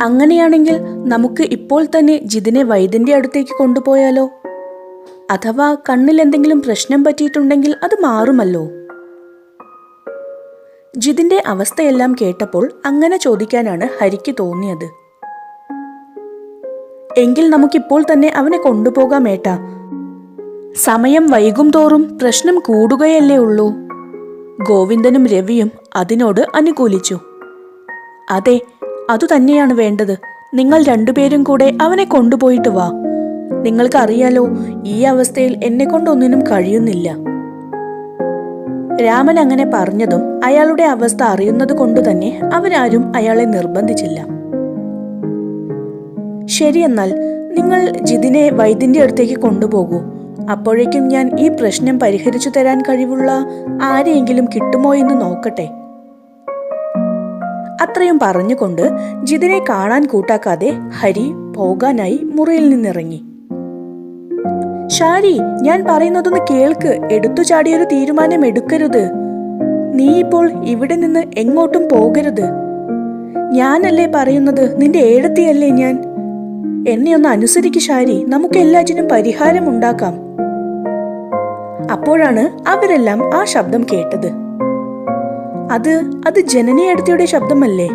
അങ്ങനെയാണെങ്കിൽ നമുക്ക് ഇപ്പോൾ തന്നെ ജിതിനെ വൈദ്യന്റെ അടുത്തേക്ക് കൊണ്ടുപോയാലോ? അഥവാ കണ്ണിൽ എന്തെങ്കിലും പ്രശ്നം പറ്റിയിട്ടുണ്ടെങ്കിൽ അത് മാറുമല്ലോ? ജിതിന്റെ അവസ്ഥയെല്ലാം കേട്ടപ്പോൾ അങ്ങനെ ചോദിക്കാനാണ് ഹരിക്ക് തോന്നിയത്. എങ്കിൽ നമുക്കിപ്പോൾ തന്നെ അവനെ കൊണ്ടുപോകാം ഏട്ടാ. സമയം വൈകും തോറും പ്രശ്നം കൂടുകയല്ലേ ഉള്ളൂ. ഗോവിന്ദനും രവിയും അതിനോട് അനുകൂലിച്ചു. അതെ അതുതന്നെയാണ് വേണ്ടത്. നിങ്ങൾ രണ്ടുപേരും കൂടെ അവനെ കൊണ്ടുപോയിട്ട് വാ. നിങ്ങൾക്കറിയാലോ ഈ അവസ്ഥയിൽ എന്നെ കൊണ്ടൊന്നിനും കഴിയുന്നില്ല. രാമൻ അങ്ങനെ പറഞ്ഞതും അയാളുടെ അവസ്ഥ അറിയുന്നത് കൊണ്ട് തന്നെ അവരാരും അയാളെ നിർബന്ധിച്ചില്ല. ശരിയെന്നാൽ നിങ്ങൾ ജിതിനെ വൈദ്യന്റെ അടുത്തേക്ക് കൊണ്ടുപോകൂ. അപ്പോഴേക്കും ഞാൻ ഈ പ്രശ്നം പരിഹരിച്ചു തരാൻ കഴിവുള്ള ആരെയെങ്കിലും കിട്ടുമോ എന്ന് നോക്കട്ടെ. അത്രയും പറഞ്ഞുകൊണ്ട് ജിതിനെ കാണാൻ കൂട്ടാക്കാതെ ഹരി പോകാനായി മുറിയിൽ നിന്നിറങ്ങി. ഷാരി ഞാൻ പറയുന്നതൊന്ന് കേൾക്ക്. എടുത്തു ചാടിയൊരു തീരുമാനം എടുക്കരുത്. നീ ഇപ്പോൾ ഇവിടെ നിന്ന് എങ്ങോട്ടും പോകരുത്. ഞാനല്ലേ പറയുന്നത്? നിന്റെ ഏടത്തിയല്ലേ ഞാൻ? എന്നെ ഒന്ന് അനുസരിക്ക് ഷാരി നമുക്ക് എല്ലാറ്റിനും പരിഹാരം ഉണ്ടാക്കാം. അപ്പോഴാണ് അവരെല്ലാം ആ ശബ്ദം കേട്ടത്. അത് അത് ജനനി അടുത്തിയുടെ ശബ്ദമല്ലേ?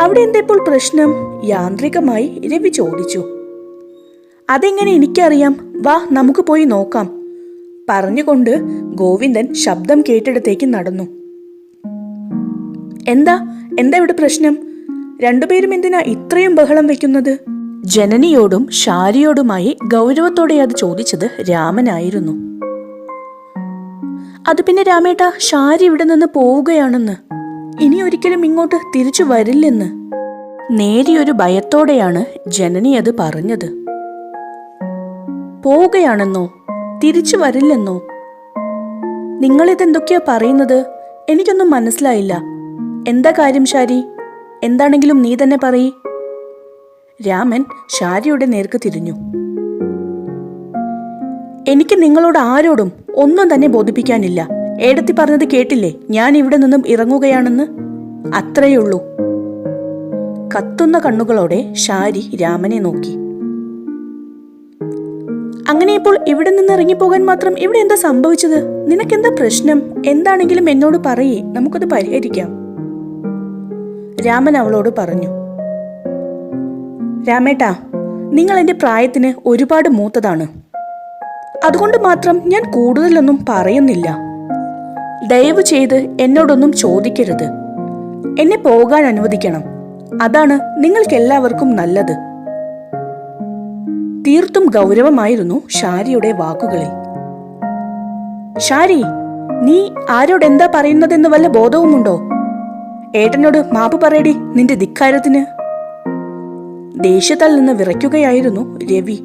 അവിടെ എന്താ ഇപ്പോൾ പ്രശ്നം? യാന്ത്രികമായി രവി ചോദിച്ചു. അതെങ്ങനെ എനിക്കറിയാം? വാ നമുക്ക് പോയി നോക്കാം. പറഞ്ഞുകൊണ്ട് ഗോവിന്ദൻ ശബ്ദം കേട്ടിടത്തേക്ക് നടന്നു. എന്താ? എന്താ ഇവിടെ പ്രശ്നം? രണ്ടുപേരും എന്തിനാ ഇത്രയും ബഹളം വെക്കുന്നത്? ജനനിയോടും ഷാരിയോടുമായി ഗൗരവത്തോടെ അത് ചോദിച്ചത് രാമനായിരുന്നു. അത് പിന്നെ രാമേട്ട ഷാരി ഇവിടെ നിന്ന് പോവുകയാണെന്ന്. ഇനി ഒരിക്കലും ഇങ്ങോട്ട് തിരിച്ചു വരില്ലെന്ന്. നേരിയൊരു ഭയത്തോടെയാണ് ജനനി അത് പറഞ്ഞത്. പോവുകയാണെന്നോ? തിരിച്ചു വരില്ലെന്നോ? നിങ്ങളിതെന്തൊക്കെയാ പറയുന്നത്? എനിക്കൊന്നും മനസ്സിലായില്ല. എന്താ കാര്യം ഷാരി എന്താണെങ്കിലും നീ തന്നെ പറയ്. രാമൻ ഷാരിയുടെ നേർക്ക് തിരിഞ്ഞു. എനിക്ക് നിങ്ങളോട് ആരോടും ഒന്നും തന്നെ ബോധിപ്പിക്കാനില്ല. ഏടത്തി പറഞ്ഞത് കേട്ടില്ലേ? ഞാൻ ഇവിടെ നിന്നും ഇറങ്ങുകയാണെന്ന്? അത്രയുള്ളൂ. കത്തുന്ന കണ്ണുകളോടെ ഷാരി രാമനെ നോക്കി. അങ്ങനെ ഇപ്പോൾ ഇവിടെ നിന്ന് ഇറങ്ങിപ്പോകാൻ മാത്രം ഇവിടെ എന്താ സംഭവിച്ചത്? നിനക്കെന്താ പ്രശ്നം? എന്താണെങ്കിലും എന്നോട് പറയേ. നമുക്കത് പരിഹരിക്കാം. രാമൻ അവളോട് പറഞ്ഞു. രാമേട്ടാ നിങ്ങൾ എന്റെ പ്രായത്തിന് ഒരുപാട് മൂത്തതാണ്. അതുകൊണ്ട് മാത്രം ഞാൻ കൂടുതലൊന്നും പറയുന്നില്ല. ദയവ് ചെയ്ത് എന്നോടൊന്നും ചോദിക്കരുത്. എന്നെ പോകാൻ അനുവദിക്കണം. അതാണ് നിങ്ങൾക്കെല്ലാവർക്കും നല്ലത്. തീർത്തും ഗൗരവമായിരുന്നു ഷാരിയുടെ വാക്കുകളിൽ. ഷാരി നീ ആരോടെന്താ പറയുന്നതെന്ന് വല്ല ബോധവുമുണ്ടോ? ഏട്ടനോട് മാപ്പ് പറയടി നിന്റെ ധിക്കാരത്തിന്. ദേഷ്യത്താൽ നിന്ന് വിറയ്ക്കുകയായിരുന്നു രവി.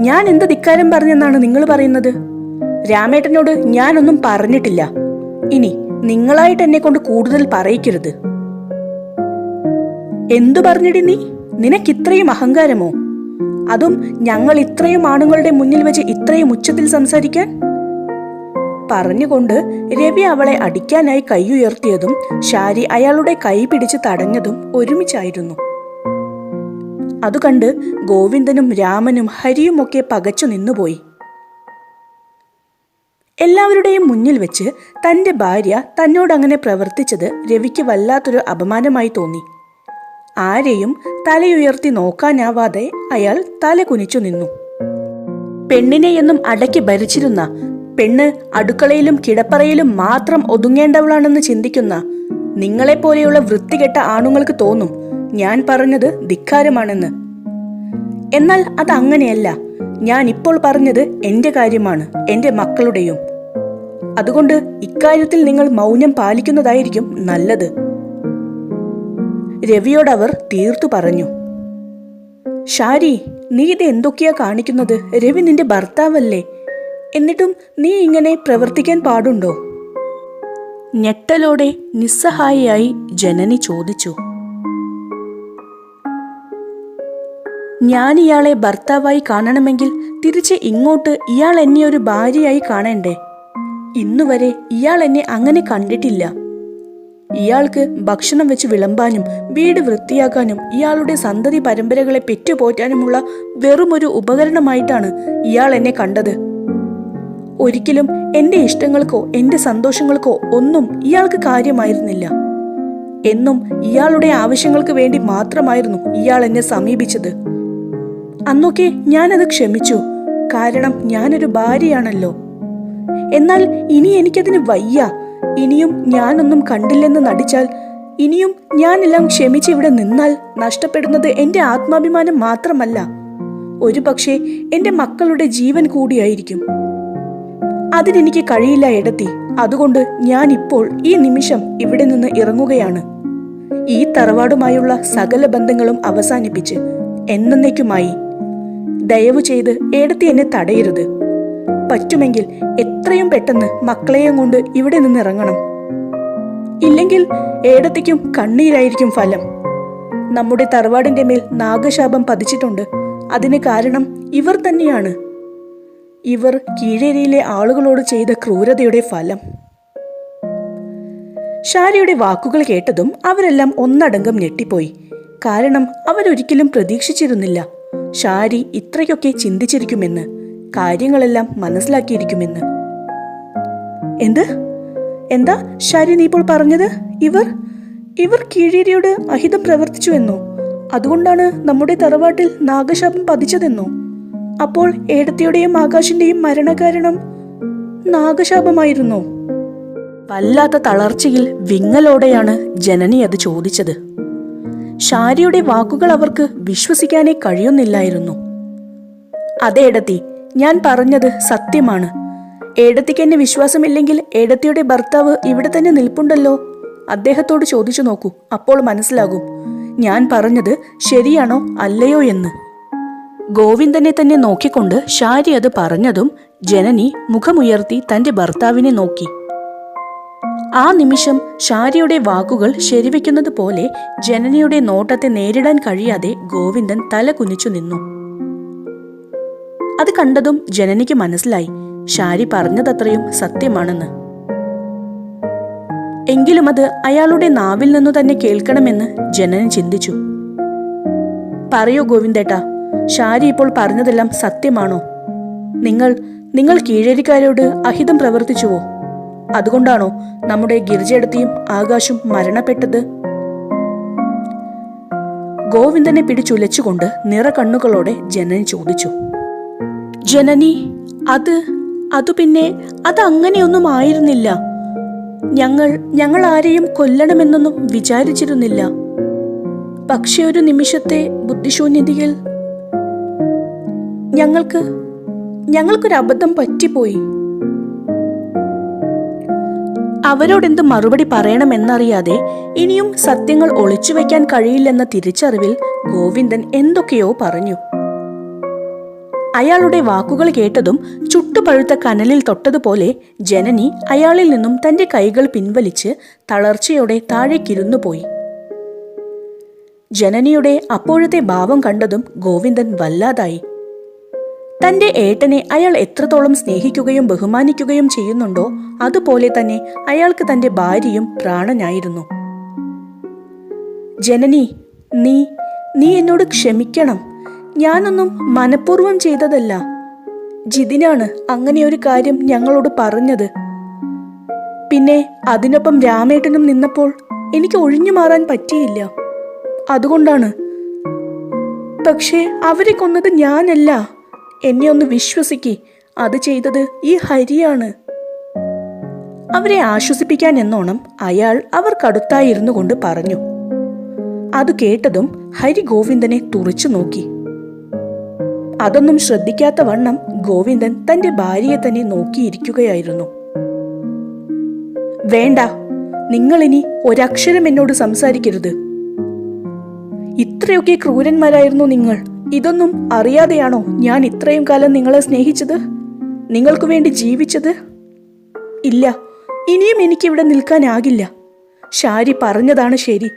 ഞാൻ എന്ത് ധിക്കാരം പറഞ്ഞെന്നാണ് നിങ്ങൾ പറയുന്നത്? രാമേട്ടനോട് ഞാനൊന്നും പറഞ്ഞിട്ടില്ല. ഇനി നിങ്ങളായിട്ട് എന്നെ കൊണ്ട് കൂടുതൽ പറയിക്കരുത്. എന്തു പറഞ്ഞിടി നീ? നിനക്കിത്രയും അഹങ്കാരമോ? അതും ഞങ്ങൾ ഇത്രയും ആണുങ്ങളുടെ മുന്നിൽ വെച്ച് ഇത്രയും ഉച്ചത്തിൽ സംസാരിക്കാൻ? പറഞ്ഞുകൊണ്ട് രവി അവളെ അടിക്കാനായി കൈയുയർത്തിയതും ഷാരി അയാളുടെ കൈ പിടിച്ച് തടഞ്ഞതും ഒരുമിച്ചായിരുന്നു. അത് കണ്ട് ഗോവിന്ദനും രാമനും ഹരിയുമൊക്കെ പകച്ചു നിന്നുപോയി. എല്ലാവരുടെയും മുന്നിൽ വെച്ച് തന്റെ ഭാര്യ തന്നോടങ്ങനെ പ്രവർത്തിച്ചത് രവിക്ക് വല്ലാത്തൊരു അപമാനമായി തോന്നി. ആരെയും തലയുയർത്തി നോക്കാനാവാതെ അയാൾ തല കുനിച്ചു നിന്നു. പെണ്ണിനെ എന്നും അടക്കി ഭരിച്ചിരുന്ന പെണ്ണ് അടുക്കളയിലും കിടപ്പറയിലും മാത്രം ഒതുങ്ങേണ്ടവളാണെന്ന് ചിന്തിക്കുന്ന നിങ്ങളെപ്പോലെയുള്ള വൃത്തികെട്ട ആണുങ്ങൾക്ക് തോന്നും ഞാൻ പറഞ്ഞത് ധിക്കാരമാണെന്ന്. എന്നാൽ അത് അങ്ങനെയല്ല. ഞാൻ ഇപ്പോൾ പറഞ്ഞത് എന്റെ കാര്യമാണ് എന്റെ മക്കളുടെയും. അതുകൊണ്ട് ഇക്കാര്യത്തിൽ നിങ്ങൾ മൗനം പാലിക്കുന്നതായിരിക്കും നല്ലത്. രവിയോടവർ തീർത്തു പറഞ്ഞു. ഷാരി നീ ഇത് എന്തൊക്കെയാ കാണിക്കുന്നത്? രവി നിന്റെ ഭർത്താവല്ലേ? എന്നിട്ടും നീ ഇങ്ങനെ പ്രവർത്തിക്കാൻ പാടുണ്ടോ? ഞെട്ടലോടെ നിസ്സഹായിയായി ജനനി ചോദിച്ചു. ഞാൻ ഇയാളെ ഭർത്താവായി കാണണമെങ്കിൽ തിരിച്ച് ഇങ്ങോട്ട് ഇയാൾ എന്നെ ഒരു ഭാര്യയായി കാണണ്ടേ? ഇന്നുവരെ ഇയാൾ എന്നെ അങ്ങനെ കണ്ടിട്ടില്ല. ഇയാൾക്ക് ഭക്ഷണം വെച്ച് വിളമ്പാനും വീട് വൃത്തിയാക്കാനും ഇയാളുടെ സന്തതി പരമ്പരകളെ പെറ്റുപോറ്റാനുമുള്ള വെറുമൊരു ഉപകരണമായിട്ടാണ് ഇയാൾ എന്നെ കണ്ടത്. ഒരിക്കലും എന്റെ ഇഷ്ടങ്ങൾക്കോ എന്റെ സന്തോഷങ്ങൾക്കോ ഒന്നും ഇയാൾക്ക് കാര്യമായിരുന്നില്ല. എന്നും ഇയാളുടെ ആവശ്യങ്ങൾക്ക് വേണ്ടി മാത്രമായിരുന്നു ഇയാൾ എന്നെ സമീപിച്ചത്. അന്നൊക്കെ ഞാനത് ക്ഷമിച്ചു. കാരണം ഞാനൊരു ഭാര്യയാണല്ലോ. എന്നാൽ ഇനി എനിക്കതിന് വയ്യ. ഇനിയും ഞാനൊന്നും കണ്ടില്ലെന്ന് നടിച്ചാൽ ഇനിയും ഞാനെല്ലാം ക്ഷമിച്ച് ഇവിടെ നിന്നാൽ നഷ്ടപ്പെടുന്നത് എന്റെ ആത്മാഭിമാനം മാത്രമല്ല. ഒരു പക്ഷേ എന്റെ മക്കളുടെ ജീവൻ കൂടിയായിരിക്കും. അതിനെനിക്ക് കഴിയില്ല എടത്തി. അതുകൊണ്ട് ഞാൻ ഇപ്പോൾ ഈ നിമിഷം ഇവിടെ നിന്ന് ഇറങ്ങുകയാണ്. ഈ തറവാടുമായുള്ള സകല ബന്ധങ്ങളും അവസാനിപ്പിച്ച് എന്നേക്കുമായി ദയവു ചെയ്ത് ഏടത്തി എന്നെ തടയരുത്. പറ്റുമെങ്കിൽ എത്രയും പെട്ടെന്ന് മക്കളെയും കൊണ്ട് ഇവിടെ നിന്ന് ഇറങ്ങണം. ഇല്ലെങ്കിൽ ഏടത്തിക്കും കണ്ണീരായിരിക്കും ഫലം. നമ്മുടെ തറവാടിന്റെ മേൽ നാഗശാപം പതിച്ചിട്ടുണ്ട്. അതിന് കാരണം ഇവർ തന്നെയാണ്. ഇവർ കീഴേരിയിലെ ആളുകളോട് ചെയ്ത ക്രൂരതയുടെ ഫലം. ഷാരിയുടെ വാക്കുകൾ കേട്ടതും അവരെല്ലാം ഒന്നടങ്കം ഞെട്ടിപ്പോയി. കാരണം അവരൊരിക്കലും പ്രതീക്ഷിച്ചിരുന്നില്ല. ഷാരി ഇത്രയൊക്കെ ചിന്തിച്ചിരിക്കുമെന്ന് കാര്യങ്ങളെല്ലാം മനസ്സിലാക്കിയിരിക്കുമെന്ന്. എന്ത്? എന്താ ഷാരി നീ ഇപ്പോൾ പറഞ്ഞത്? ഇവർ? ഇവർ കീഴേരിയോട് അഹിതം പ്രവർത്തിച്ചു എന്നോ? അതുകൊണ്ടാണ് നമ്മുടെ തറവാട്ടിൽ നാഗശാപം പതിച്ചതെന്നോ? അപ്പോൾ ഏടത്തിയുടെയും ആകാശിന്റെയും മരണകാരണം നാഗശാപമായിരുന്നോ? വല്ലാത്ത തളർച്ചയിൽ വിങ്ങലോടെയാണ് ജനനി അത് ചോദിച്ചത്. ഷാരിയുടെ വാക്കുകൾ അവർക്ക് വിശ്വസിക്കാനേ കഴിയുന്നില്ലായിരുന്നു. അതെ ഏടത്തി ഞാൻ പറഞ്ഞത് സത്യമാണ്. ഏടത്തിക്ക് എന്നെ വിശ്വാസമില്ലെങ്കിൽ ഏടത്തിയുടെ ഭർത്താവ് ഇവിടെ തന്നെ നിൽപ്പുണ്ടല്ലോ? അദ്ദേഹത്തോട് ചോദിച്ചു നോക്കൂ അപ്പോൾ മനസ്സിലാകും. ഞാൻ പറഞ്ഞത് ശരിയാണോ അല്ലയോ എന്ന്. ഗോവിന്ദനെ തന്നെ നോക്കിക്കൊണ്ട് ഷാരി അത് പറഞ്ഞതും ജനനി മുഖമുയർത്തി തന്റെ ഭർത്താവിനെ നോക്കി. ആ നിമിഷം ഷാരിയുടെ വാക്കുകൾ ശരിവെക്കുന്നത് പോലെ ജനനിയുടെ നോട്ടത്തെ നേരിടാൻ കഴിയാതെ ഗോവിന്ദൻ തല കുനിച്ചു നിന്നു. അത് കണ്ടതും ജനനിക്ക് മനസ്സിലായി. ഷാരി പറഞ്ഞതത്രയും സത്യമാണെന്ന്. എങ്കിലും അത് അയാളുടെ നാവിൽ നിന്നു തന്നെ കേൾക്കണമെന്ന് ജനനൻ ചിന്തിച്ചു. പറയൂ ഗോവിന്ദേട്ടാ ഷാരി ഇപ്പോൾ പറഞ്ഞതെല്ലാം സത്യമാണോ? നിങ്ങൾ നിങ്ങൾ കീഴേരിക്കാരോട് അഹിതം പ്രവർത്തിച്ചുവോ? അതുകൊണ്ടാണോ നമ്മുടെ ഗിരിജയെടുത്തിയും ആകാശും മരണപ്പെട്ടത്? ഗോവിന്ദനെ പിടിച്ചുലച്ചുകൊണ്ട് നിറകണ്ണുകളോടെ ജനനി ചോദിച്ചു. ജനനി അത് അതു പിന്നെ അത് അങ്ങനെയൊന്നും ആയിരുന്നില്ല. ഞങ്ങൾ ഞങ്ങൾ ആരെയും കൊല്ലണമെന്നൊന്നും വിചാരിച്ചിരുന്നില്ല. പക്ഷെ ഒരു നിമിഷത്തെ ബുദ്ധിശൂന്യതയിൽ ഞങ്ങൾക്ക് ഞങ്ങൾക്കൊരു അബദ്ധം പറ്റിപ്പോയി. അവരോടെന്ത് മറുപടി പറയണമെന്നറിയാതെ ഇനിയും സത്യങ്ങൾ ഒളിച്ചു ഒളിച്ചുവെക്കാൻ കഴിയില്ലെന്ന തിരിച്ചറിവിൽ ഗോവിന്ദൻ എന്തൊക്കെയോ പറഞ്ഞു. അയാളുടെ വാക്കുകൾ കേട്ടതും ചുട്ടുപഴുത്ത കനലിൽ തൊട്ടതുപോലെ ജനനി അയാളിൽ നിന്നും തന്റെ കൈകൾ പിൻവലിച്ച് തളർച്ചയോടെ താഴേക്കിരുന്നു പോയി. ജനനിയുടെ അപ്പോഴത്തെ ഭാവം കണ്ടതും ഗോവിന്ദൻ വല്ലാതായി. തന്റെ ഏട്ടനെ അയാൾ എത്രത്തോളം സ്നേഹിക്കുകയും ബഹുമാനിക്കുകയും ചെയ്യുന്നുണ്ടോ അതുപോലെ തന്നെ അയാൾക്ക് തന്റെ ഭാര്യയും പ്രാണനായിരുന്നു. ജനനി നീ നീ എന്നോട് ക്ഷമിക്കണം. ഞാനൊന്നും മനഃപൂർവം ചെയ്തതല്ല. ജിതിനാണ് അങ്ങനെ ഒരു കാര്യം ഞങ്ങളോട് പറഞ്ഞത്. പിന്നെ അതിനൊപ്പം രാമേട്ടനും നിന്നപ്പോൾ എനിക്ക് ഒഴിഞ്ഞു മാറാൻ പറ്റിയില്ല. അതുകൊണ്ടാണ്. പക്ഷേ അവരെ കൊന്നത് ഞാനല്ല. എന്നെ ഒന്ന് വിശ്വസിക്ക്. അത് ചെയ്തത് ഈ ഹരിയാണ്. അവരെ ആശ്വസിപ്പിക്കാൻ എന്നോണം അയാൾ അവർക്കടുത്തായിരുന്നു കൊണ്ട് പറഞ്ഞു. അത് കേട്ടതും ഹരി ഗോവിന്ദനെ തുറച്ചു നോക്കി. അതൊന്നും ശ്രദ്ധിക്കാത്ത വണ്ണം ഗോവിന്ദൻ തന്റെ ഭാര്യയെ തന്നെ നോക്കിയിരിക്കുകയായിരുന്നു. വേണ്ട നിങ്ങളിനി ഒരക്ഷരം എന്നോട് സംസാരിക്കരുത്. ഇത്രയൊക്കെ ക്രൂരന്മാരായിരുന്നു നിങ്ങൾ. ഇതൊന്നും അറിയാതെയാണോ ഞാൻ ഇത്രയും കാലം നിങ്ങളെ സ്നേഹിച്ചത്? നിങ്ങൾക്ക് വേണ്ടി ജീവിച്ചത്? ഇല്ല ഇനിയും എനിക്കിവിടെ നിൽക്കാനാകില്ല. ഷാരി പറഞ്ഞതാണ് ശരി.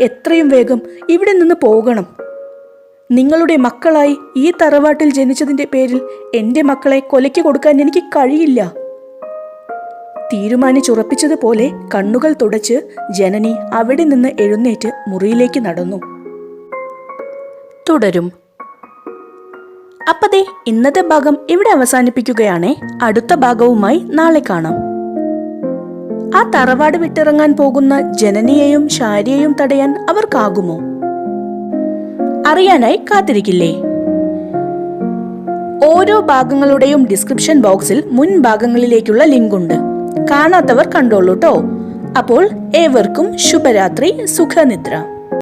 എത്രയും വേഗം ഇവിടെ നിന്ന് പോകണം. നിങ്ങളുടെ മക്കളായി ഈ തറവാട്ടിൽ ജനിച്ചതിന്റെ പേരിൽ എന്റെ മക്കളെ കൊലയ്ക്ക് കൊടുക്കാൻ എനിക്ക് കഴിയില്ല. തീരുമാനിച്ചുറപ്പിച്ചതുപോലെ കണ്ണുകൾ തുടച്ച് ജനനി അവിടെ നിന്ന് എഴുന്നേറ്റ് മുറിയിലേക്ക് നടന്നു. തുടരും. അപ്പതേ ഇന്നത്തെ ഭാഗം ഇവിടെ അവസാനിപ്പിക്കുകയാണേ. അടുത്ത ഭാഗവുമായി നാളെ കാണാം. ആ തറവാട് വിട്ടിറങ്ങാൻ പോകുന്ന ജനനിയെയും ഷാരിയെയും തടയാൻ അവർക്കാകുമോ? അറിയാനായി കാത്തിരിക്കില്ലേ? ഓരോ ഭാഗങ്ങളുടെയും ഡിസ്ക്രിപ്ഷൻ ബോക്സിൽ മുൻ ഭാഗങ്ങളിലേക്കുള്ള ലിങ്ക് ഉണ്ട് കാണാത്തവർ കണ്ടോളൂട്ടോ. അപ്പോൾ ഏവർക്കും ശുഭരാത്രി സുഖനിദ്ര.